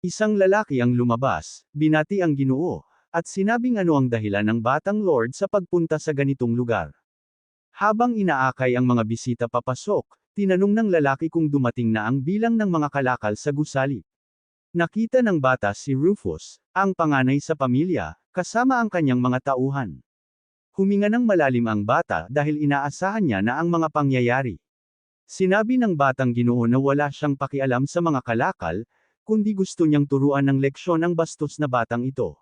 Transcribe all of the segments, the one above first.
Isang lalaki ang lumabas, binati ang ginoo, at sinabing ano ang dahilan ng batang Lord sa pagpunta sa ganitong lugar. Habang inaakay ang mga bisita papasok, tinanong ng lalaki kung dumating na ang bilang ng mga kalakal sa gusali. Nakita ng bata si Rufus, ang panganay sa pamilya, kasama ang kanyang mga tauhan. Huminga ng malalim ang bata dahil inaasahan niya na ang mga pangyayari. Sinabi ng batang ginoo na wala siyang pakialam sa mga kalakal, kundi gusto niyang turuan ng leksyon ang bastos na batang ito.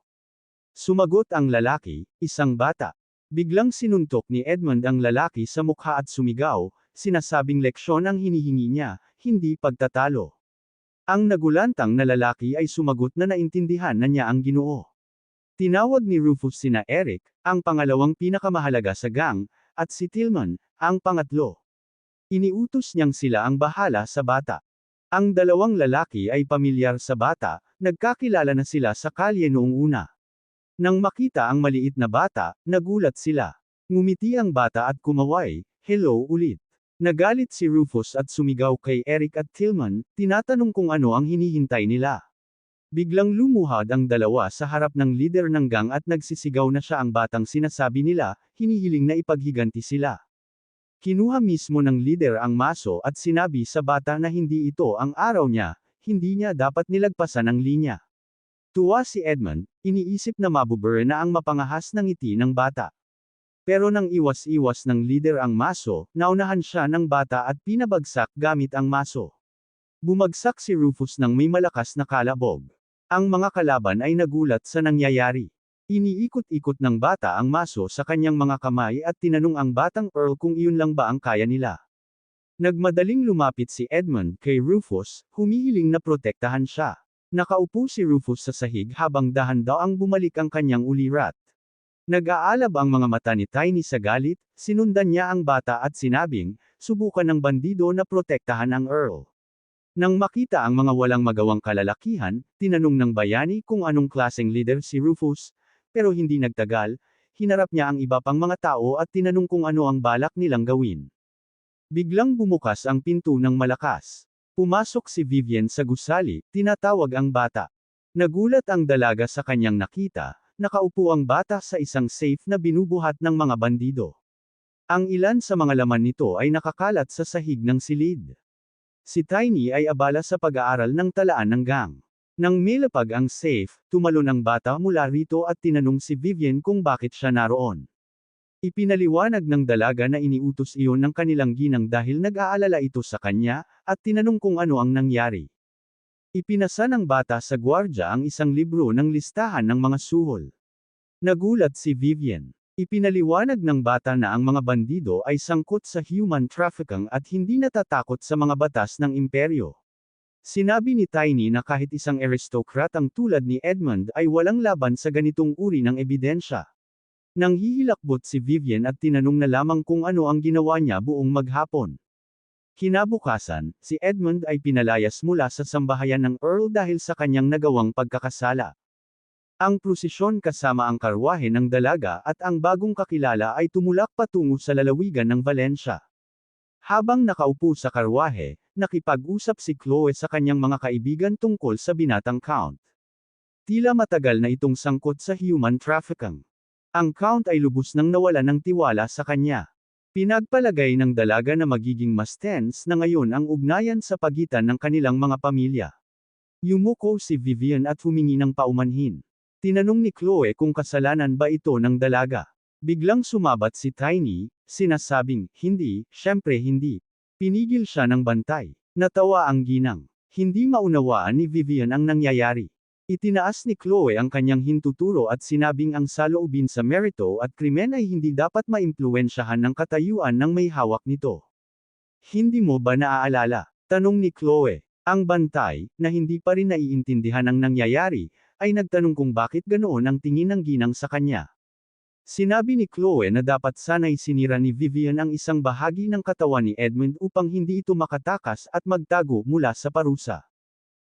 Sumagot ang lalaki, isang bata. Biglang sinuntok ni Edmund ang lalaki sa mukha at sumigaw, sinasabing leksyon ang hinihingi niya, hindi pagtatalo. Ang nagulantang na lalaki ay sumagot na naintindihan na niya ang ginoo. Tinawag ni Rufus sina Eric, ang pangalawang pinakamahalaga sa gang, at si Tillman, ang pangatlo. Iniutos niyang sila ang bahala sa bata. Ang dalawang lalaki ay pamilyar sa bata, nagkakilala na sila sa kalye noong una. Nang makita ang maliit na bata, nagulat sila. Ngumiti ang bata at kumaway, hello ulit. Nagalit si Rufus at sumigaw kay Eric at Tillman, tinatanong kung ano ang hinihintay nila. Biglang lumuhad ang dalawa sa harap ng lider ng gang at nagsisigaw na siya ang batang sinasabi nila, hinihiling na ipaghiganti sila. Kinuha mismo ng lider ang maso at sinabi sa bata na hindi ito ang araw niya, hindi niya dapat nilagpasan ang linya. Tuwa si Edmund, iniisip na mabubure na ang mapangahas ng ngiti ng bata. Pero nang iwas-iwas ng lider ang maso, naunahan siya ng bata at pinabagsak gamit ang maso. Bumagsak si Rufus ng may malakas na kalabog. Ang mga kalaban ay nagulat sa nangyayari. Iniikot-ikot ng bata ang maso sa kanyang mga kamay at tinanong ang batang Earl kung iyon lang ba ang kaya nila. Nagmadaling lumapit si Edmund kay Rufus, humihiling na protektahan siya. Nakaupo si Rufus sa sahig habang dahan daw ang bumalik ang kanyang ulirat. Nag-aalab ang mga mata ni Tiny sa galit, sinundan niya ang bata at sinabing, subukan ng bandido na protektahan ang Earl. Nang makita ang mga walang magawang kalalakihan, tinanong ng bayani kung anong klaseng leader si Rufus, pero hindi nagtagal, hinarap niya ang iba pang mga tao at tinanong kung ano ang balak nilang gawin. Biglang bumukas ang pinto ng malakas. Pumasok si Vivian sa gusali, tinatawag ang bata. Nagulat ang dalaga sa kanyang nakita, nakaupo ang bata sa isang safe na binubuhat ng mga bandido. Ang ilan sa mga laman nito ay nakakalat sa sahig ng silid. Si Tiny ay abala sa pag-aaral ng talaan ng gang. Nang milapag ang safe, tumalon ang bata mula rito at tinanong si Vivian kung bakit siya naroon. Ipinaliwanag ng dalaga na iniutos iyon ng kanilang ginang dahil nag-aalala ito sa kanya, at tinanong kung ano ang nangyari. Ipinasa ng bata sa gwardya ang isang libro ng listahan ng mga suhol. Nagulat si Vivian. Ipinaliwanag ng bata na ang mga bandido ay sangkot sa human trafficking at hindi natatakot sa mga batas ng imperyo. Sinabi ni Tiny na kahit isang aristocrat ang tulad ni Edmund ay walang laban sa ganitong uri ng ebidensya. Nang hihilakbot si Vivian at tinanong na lamang kung ano ang ginawa niya buong maghapon. Kinabukasan, si Edmund ay pinalayas mula sa sambahayan ng Earl dahil sa kanyang nagawang pagkakasala. Ang prosesyon kasama ang karwahe ng dalaga at ang bagong kakilala ay tumulak patungo sa lalawigan ng Valencia. Habang nakaupo sa karwahe, nakipag-usap si Chloe sa kanyang mga kaibigan tungkol sa binatang Count. Tila matagal na itong sangkot sa human trafficking. Ang Count ay lubos nang nawala ng tiwala sa kanya. Pinagpalagay ng dalaga na magiging mas tense na ngayon ang ugnayan sa pagitan ng kanilang mga pamilya. Yumuko si Vivian at humingi ng paumanhin. Tinanong ni Chloe kung kasalanan ba ito ng dalaga. Biglang sumabat si Tiny, sinasabing, hindi, syempre hindi. Pinigil siya ng bantay. Natawa ang ginang. Hindi maunawaan ni Vivian ang nangyayari. Itinaas ni Chloe ang kanyang hintuturo at sinabing ang saloobin sa merito at krimen ay hindi dapat maimpluwensyahan ng katayuan ng may hawak nito. Hindi mo ba naaalala? Tanong ni Chloe. Ang bantay, na hindi pa rin naiintindihan ang nangyayari, ay nagtanong kung bakit ganoon ang tingin ng ginang sa kanya. Sinabi ni Chloe na dapat sana'y sinira ni Vivian ang isang bahagi ng katawan ni Edmund upang hindi ito makatakas at magtago mula sa parusa.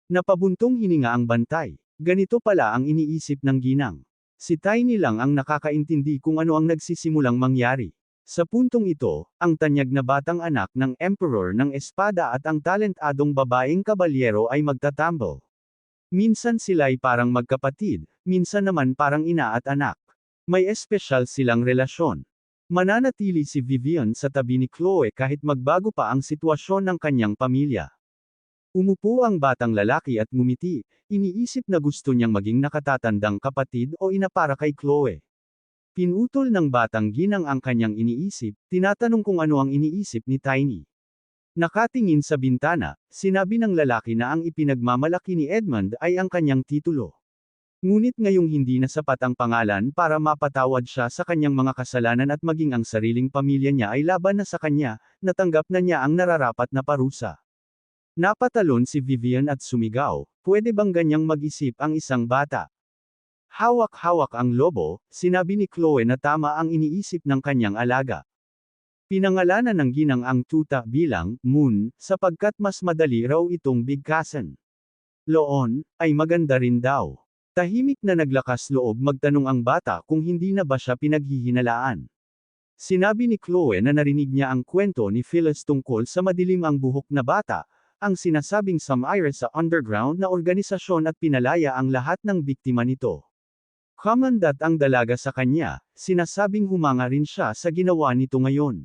Napabuntong hininga ang bantay. Ganito pala ang iniisip ng ginang. Si Tiny lang ang nakakaintindi kung ano ang nagsisimulang mangyari. Sa puntong ito, ang tanyag na batang anak ng Emperor ng Espada at ang talentadong babaeng kabalyero ay magtatambol. Minsan sila'y parang magkapatid, minsan naman parang ina at anak. May espesyal silang relasyon. Mananatili si Vivian sa tabi ni Chloe kahit magbago pa ang sitwasyon ng kanyang pamilya. Umupo ang batang lalaki at ngumiti, iniisip na gusto niyang maging nakatatandang kapatid o ina para kay Chloe. Pinutol ng batang ginang ang kanyang iniisip, tinatanong kung ano ang iniisip ni Tiny. Nakatingin sa bintana, sinabi ng lalaki na ang ipinagmamalaki ni Edmund ay ang kanyang titulo. Ngunit ngayong hindi na sapat ang pangalan para mapatawad siya sa kanyang mga kasalanan at maging ang sariling pamilya niya ay laban na sa kanya, natanggap na niya ang nararapat na parusa. Napatalon si Vivian at sumigaw, pwede bang ganyang mag-isip ang isang bata? Hawak-hawak ang lobo, sinabi ni Chloe na tama ang iniisip ng kanyang alaga. Pinangalanan ng ginang ang tuta bilang moon, sapagkat mas madali raw itong bigkasan. Loon, ay maganda rin daw. Tahimik na naglakas loob magtanong ang bata kung hindi na ba siya pinaghihinalaan. Sinabi ni Chloe na narinig niya ang kwento ni Phyllis tungkol sa madilim ang buhok na bata, ang sinasabing Samire sa underground na organisasyon at pinalaya ang lahat ng biktima nito. Kamandat ang dalaga sa kanya, sinasabing humanga rin siya sa ginawa nito ngayon.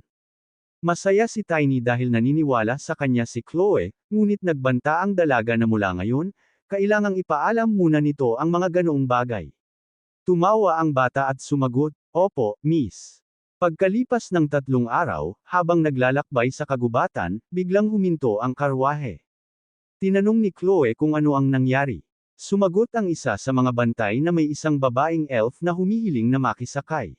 Masaya si Tiny dahil naniniwala sa kanya si Chloe, ngunit nagbanta ang dalaga na mula ngayon, kailangang ipaalam muna nito ang mga ganoong bagay. Tumawa ang bata at sumagot, Opo, Miss. Pagkalipas ng tatlong araw, habang naglalakbay sa kagubatan, biglang huminto ang karwahe. Tinanong ni Chloe kung ano ang nangyari. Sumagot ang isa sa mga bantay na may isang babaeng elf na humihiling na makisakay.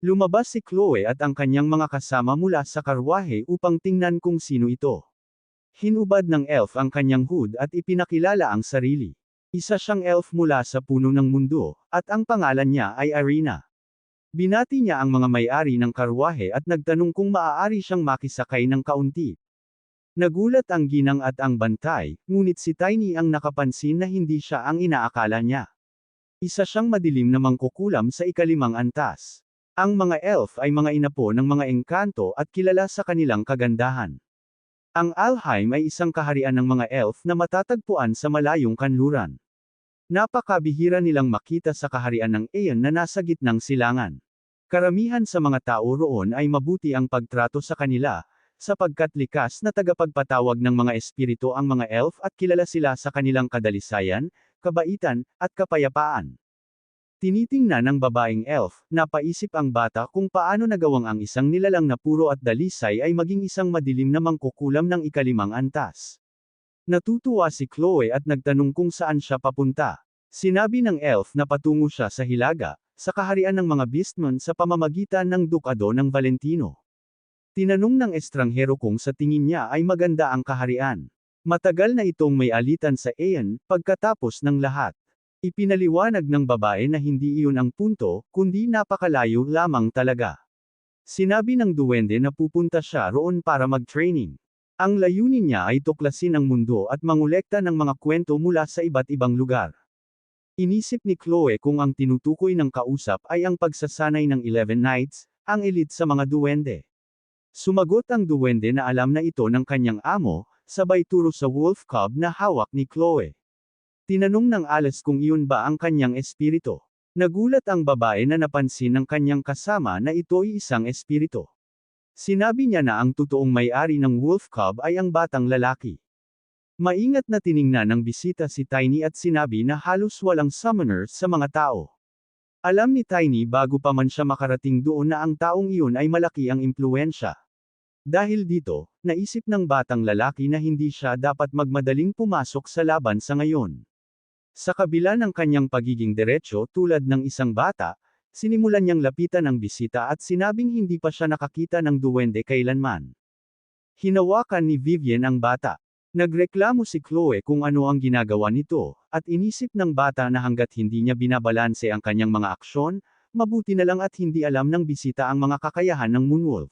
Lumabas si Chloe at ang kanyang mga kasama mula sa karwahe upang tingnan kung sino ito. Hinubad ng elf ang kanyang hood at ipinakilala ang sarili. Isa siyang elf mula sa puno ng mundo, at ang pangalan niya ay Arena. Binati niya ang mga may-ari ng karwahe at nagtanong kung maaari siyang makisakay ng kaunti. Nagulat ang ginang at ang bantay, ngunit si Tiny ang nakapansin na hindi siya ang inaakala niya. Isa siyang madilim na mangkukulam sa ikalimang antas. Ang mga elf ay mga inapo ng mga engkanto at kilala sa kanilang kagandahan. Ang Alheim ay isang kaharian ng mga elf na matatagpuan sa malayong kanluran. Napakabihira nilang makita sa kaharian ng Aeon na nasa gitnang silangan. Karamihan sa mga tao roon ay mabuti ang pagtrato sa kanila, sapagkat likas na tagapagpatawag ng mga espiritu ang mga elf at kilala sila sa kanilang kadalisayan, kabaitan, at kapayapaan. Tinitingnan ng babaeng elf, napaisip ang bata kung paano nagawang ang isang nilalang na puro at dalisay ay maging isang madilim na mangkukulam ng ikalimang antas. Natutuwa si Chloe at nagtanong kung saan siya papunta. Sinabi ng elf na patungo siya sa Hilaga, sa kaharian ng mga beastmen sa pamamagitan ng Dukado ng Valentino. Tinanong ng estranghero kung sa tingin niya ay maganda ang kaharian. Matagal na itong may alitan sa Aeon, pagkatapos ng lahat. Ipinaliwanag ng babae na hindi iyon ang punto, kundi napakalayo lamang talaga. Sinabi ng duwende na pupunta siya roon para mag-training. Ang layunin niya ay tuklasin ang mundo at mangolekta ng mga kwento mula sa iba't ibang lugar. Inisip ni Chloe kung ang tinutukoy ng kausap ay ang pagsasanay ng Eleven Knights, ang elite sa mga duwende. Sumagot ang duwende na alam na ito ng kanyang amo, sabay turo sa wolf cub na hawak ni Chloe. Tinanong ng Alice kung iyon ba ang kanyang espiritu. Nagulat ang babae na napansin ng kanyang kasama na ito ay isang espiritu. Sinabi niya na ang totoong may-ari ng wolf cub ay ang batang lalaki. Maingat na tiningnan ng bisita si Tiny at sinabi na halos walang summoners sa mga tao. Alam ni Tiny bago pa man siya makarating doon na ang taong iyon ay malaki ang impluensya. Dahil dito, naisip ng batang lalaki na hindi siya dapat magmadaling pumasok sa laban sa ngayon. Sa kabila ng kanyang pagiging diretsyo tulad ng isang bata, Sinimulan niyang lapitan ang bisita at sinabing hindi pa siya nakakita ng duwende kailanman. Hinawakan ni Vivian ang bata. Nagreklamo si Chloe kung ano ang ginagawa nito, at inisip ng bata na hanggat hindi niya binabalanse ang kanyang mga aksyon, mabuti na lang at hindi alam ng bisita ang mga kakayahan ng Moonwolf.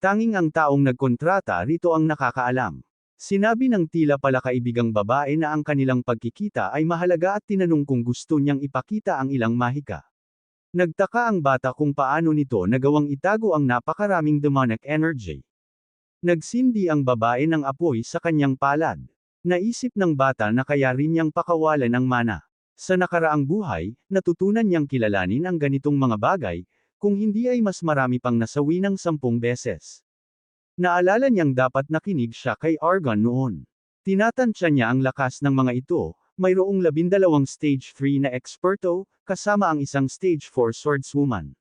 Tanging ang taong nagkontrata rito ang nakakaalam. Sinabi ng tila pala kaibigang babae na ang kanilang pagkikita ay mahalaga at tinanong kung gusto niyang ipakita ang ilang mahika. Nagtaka ang bata kung paano nito nagawang itago ang napakaraming demonic energy. Nagsindi ang babae ng apoy sa kanyang palad. Naisip ng bata na kaya rin niyang pakawalan ang mana. Sa nakaraang buhay, natutunan niyang kilalanin ang ganitong mga bagay, kung hindi ay mas marami pang nasawi ng sampung beses. Naalala niyang dapat nakinig siya kay Argon noon. Tinatansya niya ang lakas ng mga ito, mayroong labindalawang stage 3 na eksperto, kasama ang isang stage 4 swordswoman.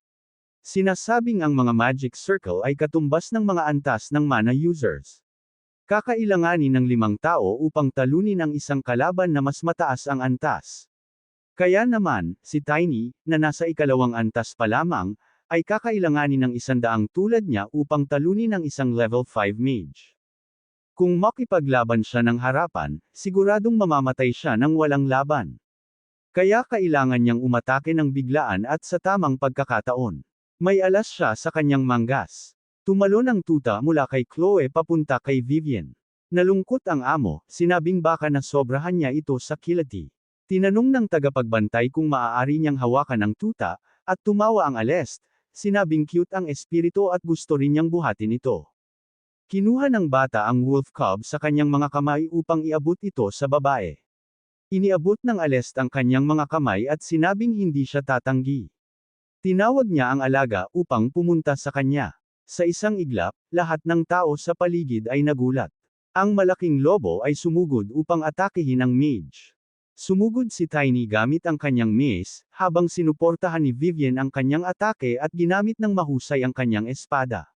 Sinasabing ang mga magic circle ay katumbas ng mga antas ng mana users. Kakailanganin ng limang tao upang talunin ang isang kalaban na mas mataas ang antas. Kaya naman, si Tiny, na nasa ikalawang antas pa lamang, ay kakailanganin ng isandaang tulad niya upang talunin ang isang level 5 mage. Kung makipaglaban siya ng harapan, siguradong mamamatay siya ng walang laban. Kaya kailangan niyang umatake ng biglaan at sa tamang pagkakataon. May alas siya sa kanyang manggas. Tumalon ang tuta mula kay Chloe papunta kay Vivian. Nalungkot ang amo, sinabing baka na sobrahan niya ito sa kilati. Tinanong ng tagapagbantay kung maaari niyang hawakan ang tuta, at tumawa ang alest, sinabing cute ang espiritu at gusto rin niyang buhatin ito. Kinuha ng bata ang wolf cub sa kanyang mga kamay upang iabot ito sa babae. Iniabot ng alest ang kanyang mga kamay at sinabing hindi siya tatanggi. Tinawag niya ang alaga upang pumunta sa kanya. Sa isang iglap, lahat ng tao sa paligid ay nagulat. Ang malaking lobo ay sumugod upang atakehin ang mage. Sumugod si Tiny gamit ang kanyang mace, habang sinuportahan ni Vivian ang kanyang atake at ginamit ng mahusay ang kanyang espada.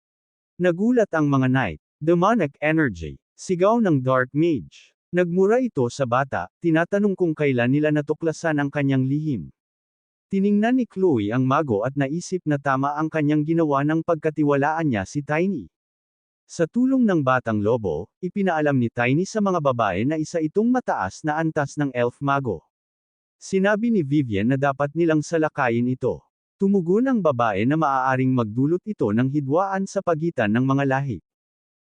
Nagulat ang mga knight. Demonic energy. Sigaw ng Dark Mage. Nagmura ito sa bata, tinatanong kung kailan nila natuklasan ang kanyang lihim. Tiningnan ni Chloe ang mago at naisip na tama ang kanyang ginawa ng pagkatiwalaan niya si Tiny. Sa tulong ng batang lobo, ipinaalam ni Tiny sa mga babae na isa itong mataas na antas ng elf mago. Sinabi ni Vivian na dapat nilang salakayin ito. Tumugon ang babae na maaaring magdulot ito ng hidwaan sa pagitan ng mga lahi.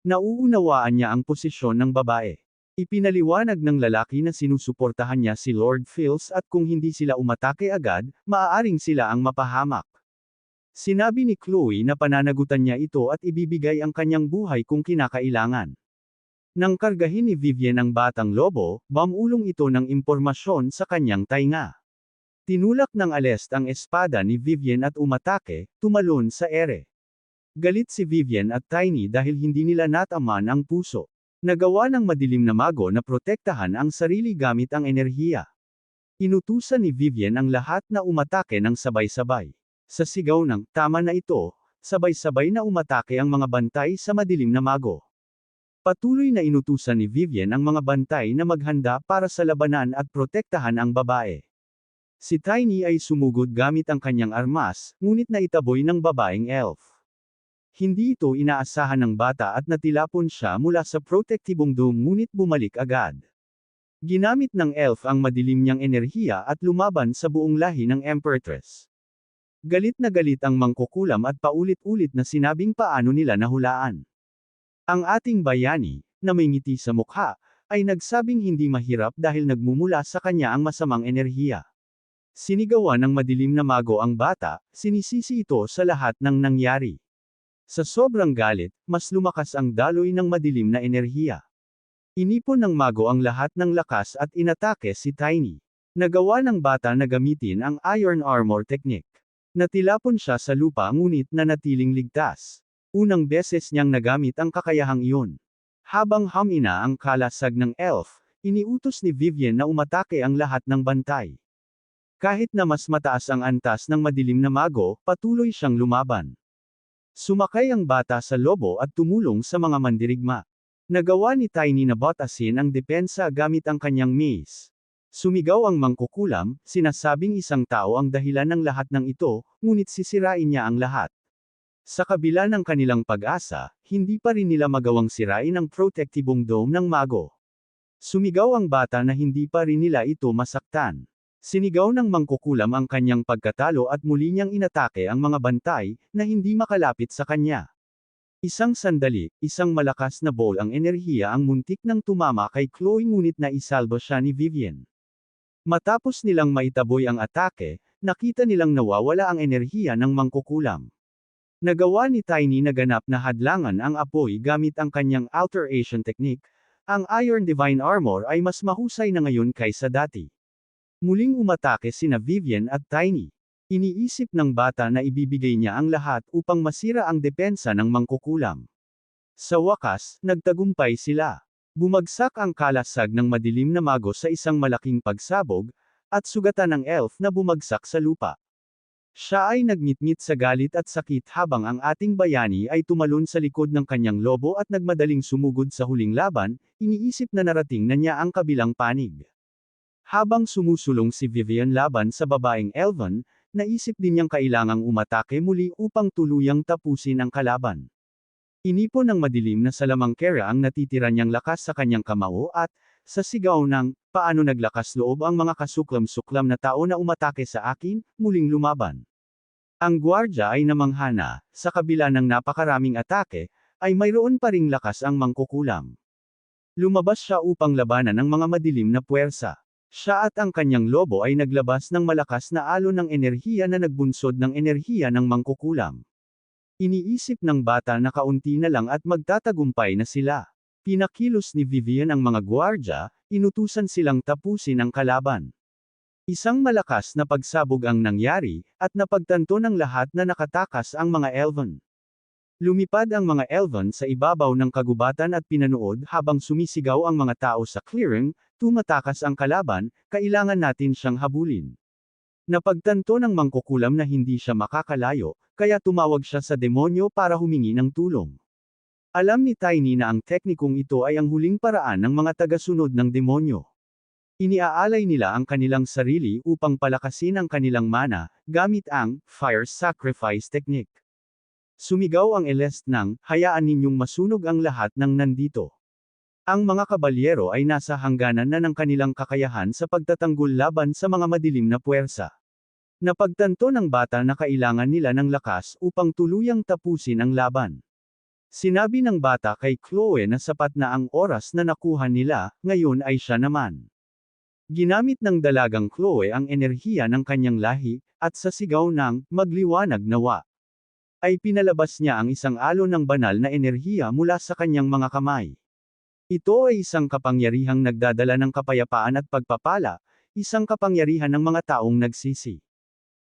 Nauunawaan niya ang posisyon ng babae. Ipinaliwanag ng lalaki na sinusuportahan niya si Lord Phils at kung hindi sila umatake agad, maaaring sila ang mapahamak. Sinabi ni Chloe na pananagutan niya ito at ibibigay ang kanyang buhay kung kinakailangan. Nang kargahin ni Vivian ang batang lobo, bamulong ito ng impormasyon sa kanyang tainga. Tinulak ng alest ang espada ni Vivian at umatake, tumalon sa ere. Galit si Vivian at Tiny dahil hindi nila nataman ang puso. Nagawa ng madilim na mago na protektahan ang sarili gamit ang enerhiya. Inutusan ni Vivian ang lahat na umatake ng sabay-sabay. Sa sigaw ng, tama na ito, sabay-sabay na umatake ang mga bantay sa madilim na mago. Patuloy na inutusan ni Vivian ang mga bantay na maghanda para sa labanan at protektahan ang babae. Si Tiny ay sumugod gamit ang kanyang armas, ngunit naitaboy ng babaeng elf. Hindi ito inaasahan ng bata at natilapon siya mula sa protektibong dome ngunit bumalik agad. Ginamit ng elf ang madilim niyang enerhiya at lumaban sa buong lahi ng Empertress. Galit na galit ang mangkukulam at paulit-ulit na sinabing paano nila nahulaan. Ang ating bayani, na may ngiti sa mukha, ay nagsabing hindi mahirap dahil nagmumula sa kanya ang masamang enerhiya. Sinigawan ng madilim na mago ang bata, sinisisi ito sa lahat ng nangyari. Sa sobrang galit, mas lumakas ang daloy ng madilim na enerhiya. Inipon ng mago ang lahat ng lakas at inatake si Tiny. Nagawa ng bata na gamitin ang Iron Armor Technique. Natilapon siya sa lupa ngunit nanatiling ligtas. Unang beses niyang nagamit ang kakayahang iyon. Habang hamina ang kalasag ng elf, iniutos ni Vivian na umatake ang lahat ng bantay. Kahit na mas mataas ang antas ng madilim na mago, patuloy siyang lumaban. Sumakay ang bata sa lobo at tumulong sa mga mandirigma. Nagawa ni Tiny na batasin ang depensa gamit ang kanyang mace. Sumigaw ang mangkukulam, sinasabing isang tao ang dahilan ng lahat ng ito, ngunit sisirain niya ang lahat. Sa kabila ng kanilang pag-asa, hindi pa rin nila magawang sirain ang protektibong dome ng mago. Sumigaw ang bata na hindi pa rin nila ito masaktan. Sinigaw ng mangkukulam ang kanyang pagkatalo at muli niyang inatake ang mga bantay, na hindi makalapit sa kanya. Isang sandali, isang malakas na ball ang enerhiya ang muntik ng tumama kay Chloe ngunit na isalba siya ni Vivian. Matapos nilang maitaboy ang atake, nakita nilang nawawala ang enerhiya ng mangkukulam. Nagawa ni Tiny na ganap na hadlangan ang apoy gamit ang kanyang alteration technique, ang Iron Divine Armor ay mas mahusay na ngayon kaysa dati. Muling umatake sina Vivian at Tiny. Iniisip ng bata na ibibigay niya ang lahat upang masira ang depensa ng mangkukulam. Sa wakas, nagtagumpay sila. Bumagsak ang kalasag ng madilim na mago sa isang malaking pagsabog, at sugatan ng elf na bumagsak sa lupa. Siya ay nagngitngit sa galit at sakit habang ang ating bayani ay tumalon sa likod ng kanyang lobo at nagmadaling sumugod sa huling laban, iniisip na narating na niya ang kabilang panig. Habang sumusulong si Vivian laban sa babaeng Elvan, naisip din niyang kailangang umatake muli upang tuluyang tapusin ang kalaban. Inipon ng madilim na salamangkera ang natitira niyang lakas sa kanyang kamao at, sa sigaw ng, paano naglakas loob ang mga kasuklam-suklam na tao na umatake sa akin, muling lumaban. Ang gwardya ay namanghana, sa kabila ng napakaraming atake, ay mayroon pa ring lakas ang mangkukulam. Lumabas siya upang labanan ng mga madilim na puwersa. Siya at ang kanyang lobo ay naglabas ng malakas na alon ng enerhiya na nagbunsod ng enerhiya ng mangkukulam. Iniisip ng bata na kaunti na lang at magtatagumpay na sila. Pinakilos ni Vivian ang mga gwardya, inutusan silang tapusin ang kalaban. Isang malakas na pagsabog ang nangyari, at napagtanto ng lahat na nakatakas ang mga Elven. Lumipad ang mga Elven sa ibabaw ng kagubatan at pinanood habang sumisigaw ang mga tao sa clearing, tumatakas ang kalaban, kailangan natin siyang habulin. Napagtanto ng mangkukulam na hindi siya makakalayo, kaya tumawag siya sa demonyo para humingi ng tulong. Alam ni Tiny na ang teknikong ito ay ang huling paraan ng mga tagasunod ng demonyo. Iniaalay nila ang kanilang sarili upang palakasin ang kanilang mana, gamit ang fire sacrifice technique. Sumigaw ang Elest ng, hayaan ninyong masunog ang lahat ng nandito. Ang mga kabalyero ay nasa hangganan na ng kanilang kakayahan sa pagtatanggol laban sa mga madilim na puwersa. Napagtanto ng bata na kailangan nila ng lakas upang tuluyang tapusin ang laban. Sinabi ng bata kay Chloe na sapat na ang oras na nakuha nila, ngayon ay siya naman. Ginamit ng dalagang Chloe ang enerhiya ng kanyang lahi, at sa sigaw ng, magliwanag nawa. Ay pinalabas niya ang isang alon ng banal na enerhiya mula sa kanyang mga kamay. Ito ay isang kapangyarihang nagdadala ng kapayapaan at pagpapala, isang kapangyarihan ng mga taong nagsisi.